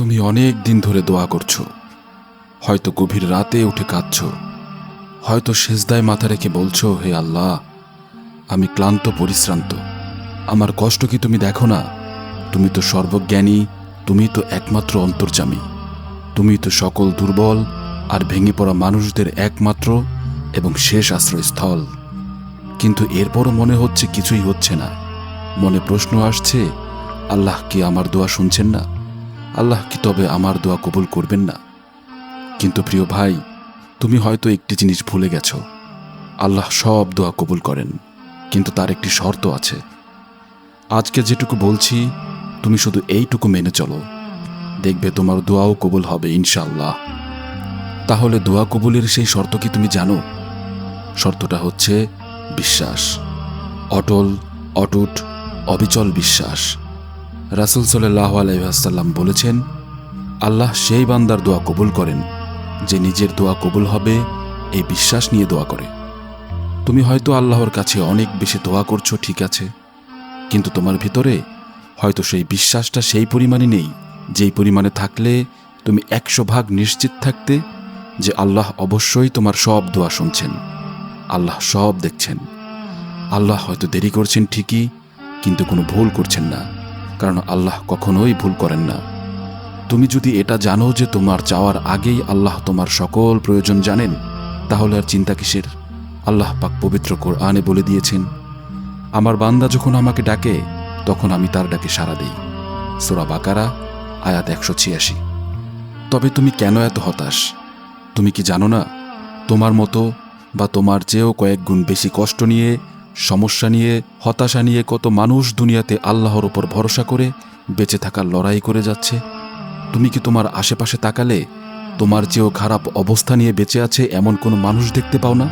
তুমি অনেক দিন ধরে দোয়া করছ। হয়তো গভীর রাতে উঠে কাঁদছ। হয়তো সেজদায় মাথা রেখে বলছো, হে আল্লাহ, আমি ক্লান্ত, পরিশ্রান্ত। আমার কষ্ট কি তুমি দেখো না? তুমি তো সর্বজ্ঞানী, তুমি তো একমাত্র অন্তর্জামী তুমি তো সকল দুর্বল আর ভেঙে পড়া মানুষদের একমাত্র এবং শেষ আশ্রয়স্থল। কিন্তু এরপরও মনে হচ্ছে কিছুই হচ্ছে না। মনে প্রশ্ন আসছে, আল্লাহ কি আমার দোয়া শুনছেন না? আল্লাহ কি তবে আমার দোয়া কবুল করবেন না? কিন্তু প্রিয় ভাই, তুমি হয়তো একটি জিনিস ভুলে গেছো। আল্লাহ সব দোয়া কবুল করেন, কিন্তু তার একটি শর্ত আছে। আজকে যেটুকু বলছি, তুমি শুধু এইটুকু মেনে চলো। দেখবে তোমার দোয়াও কবুল হবে ইনশাল্লাহ তাহলে দোয়া কবুলের সেই শর্ত কি তুমি জানো? শর্তটা হচ্ছে বিশ্বাস। অটল, অটুট, অবিচল বিশ্বাস। রাসুল সাল্লাহ আলাইসাল্লাম বলেছেন, আল্লাহ সেই বান্দার দোয়া কবুল করেন, যে নিজের দোয়া কবুল হবে, এই বিশ্বাস নিয়ে দোয়া করে। তুমি হয়তো আল্লাহর কাছে অনেক বেশি দোয়া করছ, ঠিক আছে, কিন্তু তোমার ভিতরে হয়তো সেই বিশ্বাসটা সেই পরিমাণে নেই, যেই পরিমাণে থাকলে তুমি একশো ভাগ নিশ্চিত থাকতে যে আল্লাহ অবশ্যই তোমার সব দোয়া শুনছেন, আল্লাহ সব দেখছেন। আল্লাহ হয়তো দেরি করছেন ঠিকই, কিন্তু কোনো ভুল করছেন না। কারণ আল্লাহ কখনোই ভুল করেন না। তুমি যদি এটা জানো যে তোমার চাওয়ার আগেই আল্লাহ তোমার সকল প্রয়োজন জানেন, তাহলে আর চিন্তা কিসের? আল্লাহ পাক পবিত্র কোরআনে বলে দিয়েছেন, আমার বান্দা যখন আমাকে ডাকে, তখন আমি তার ডাকে সাড়া দিই। সোরা বাকারা, আয়াত একশো ছিয়াশি। তবে তুমি কেন এত হতাশ? তুমি কি জানো না? তোমার মতো বা তোমার চেয়েও কয়েক গুণ বেশি কষ্ট নিয়ে সমস্যা নিয়ে, হতাশা নিয়ে কত মানুষ দুনিয়াতে আল্লাহর ওপর ভরসা করে বেঁচে থাকার লড়াই করে যাচ্ছে। তুমি কি তোমার আশেপাশে তাকালে তোমার চেয়েও খারাপ অবস্থা নিয়ে বেঁচে আছে এমন কোনো মানুষ দেখতে পাও না?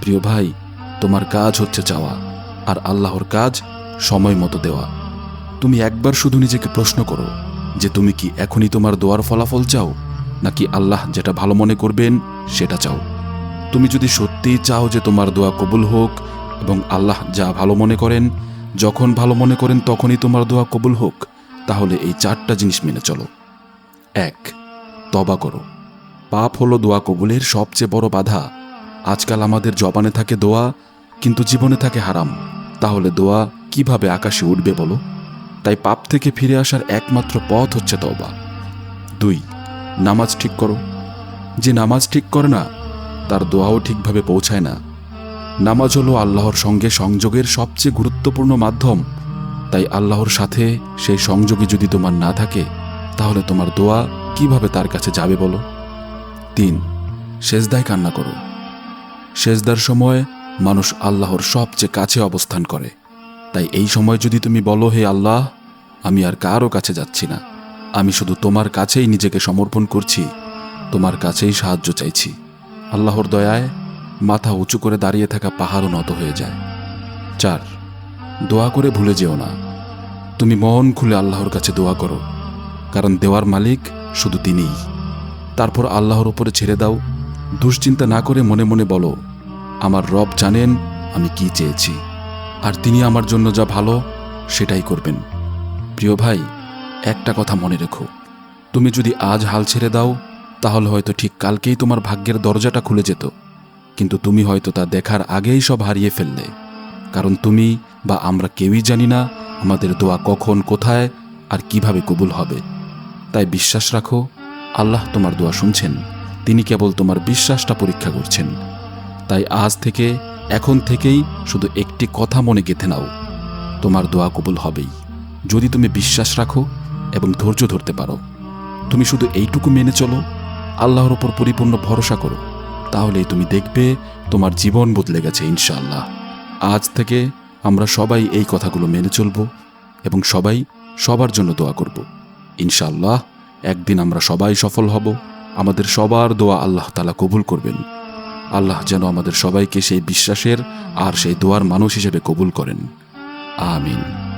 প্রিয় ভাই, তোমার কাজ হচ্ছে চাওয়া, আর আল্লাহর কাজ সময় মতো দেওয়া। তুমি একবার শুধু নিজেকে প্রশ্ন করো যে তুমি কি এখনই তোমার দোয়ার ফলাফল চাও, নাকি আল্লাহ যেটা ভালো মনে করবেন সেটা চাও? তুমি যদি সত্যিই চাও যে তোমার দোয়া কবুল হোক এবং আল্লাহ যা ভালো মনে করেন, যখন ভালো মনে করেন তখনই তোমার দোয়া কবুল হোক, তাহলে এই চারটা জিনিস মেনে চলো। এক, তবা করো। পাপ হলো দোয়া কবুলের সবচেয়ে বড় বাধা। আজকাল আমাদের জবানে থাকে দোয়া, কিন্তু জীবনে থাকে হারাম। তাহলে দোয়া কীভাবে আকাশে উঠবে বলো? তাই পাপ থেকে ফিরে আসার একমাত্র পথ হচ্ছে তওবা। দুই, নামাজ ঠিক করো। যে নামাজ ঠিক করে না, তার দোয়াও ঠিকভাবে পৌঁছায় না। নামাজ হলো আল্লাহর সঙ্গে সংযোগের সবচেয়ে গুরুত্বপূর্ণ মাধ্যম। তাই আল্লাহর সাথে সেই সংযোগে যদি তোমার না থাকে, তাহলে তোমার দোয়া কীভাবে তার কাছে যাবে বলো? তিন, সেজদায় কান্না করো। সেজদার সময় মানুষ আল্লাহর সবচেয়ে কাছে অবস্থান করে। তাই এই সময় যদি তুমি বলো, হে আল্লাহ, আমি আর কারও কাছে যাচ্ছি না। আমি শুধু তোমার কাছেই নিজেকে সমর্পণ করছি। তোমার কাছেই সাহায্য চাইছি। আল্লাহর দয়ায় মাথা উঁচু করে দাঁড়িয়ে থাকা পাহাড়ও নত হয়ে যায়। চার, দোয়া করে ভুলে যেও না। তুমি মন খুলে আল্লাহর কাছে দোয়া করো, কারণ দেওয়ার মালিক শুধু তিনিই। তারপর আল্লাহর ওপরে ছেড়ে দাও, দুশ্চিন্তা না করে মনে মনে বলো, আমার রব জানেন আমি কি চেয়েছি, আর তিনি আমার জন্য যা ভালো, সেটাই করবেন। প্রিয় ভাই, একটা কথা মনে রেখো, তুমি যদি আজ হাল ছেড়ে দাও, তাহলে হয়তো ঠিক কালকেই তোমার ভাগ্যের দরজাটা খুলে যেত। কিন্তু তুমি হয়তো তা দেখার আগেই সব হারিয়ে ফেললে। কারণ তুমি বা আমরা কেউই জানি না আমাদের দোয়া কখন, কোথায় আর কীভাবে কবুল হবে। তাই বিশ্বাস রাখো, আল্লাহ তোমার দোয়া শুনছেন। তিনি কেবল তোমার বিশ্বাসটা পরীক্ষা করছেন। তাই আজ থেকে, এখন থেকেই শুধু একটি কথা মনে গেঁথে নাও। তোমার দোয়া কবুল হবেই। যদি তুমি বিশ্বাস রাখো এবং ধৈর্য ধরতে পারো। তুমি শুধু এইটুকু মেনে চলো। আল্লাহর ওপর পরিপূর্ণ ভরসা করো। তাহলেই তুমি দেখবে তোমার জীবন বদলে গেছে ইনশাল্লাহ আজ থেকে আমরা সবাই এই কথাগুলো মেনে চলব এবং সবাই সবার জন্য দোয়া করব। ইনশাল্লাহ একদিন আমরা সবাই সফল হব। আমাদের সবার দোয়া আল্লাহ তালা কবুল করবেন। আল্লাহ যেন আমাদের সবাইকে সেই বিশ্বাসের আর সেই দোয়ার মানুষ হিসেবে কবুল করেন। আমিন।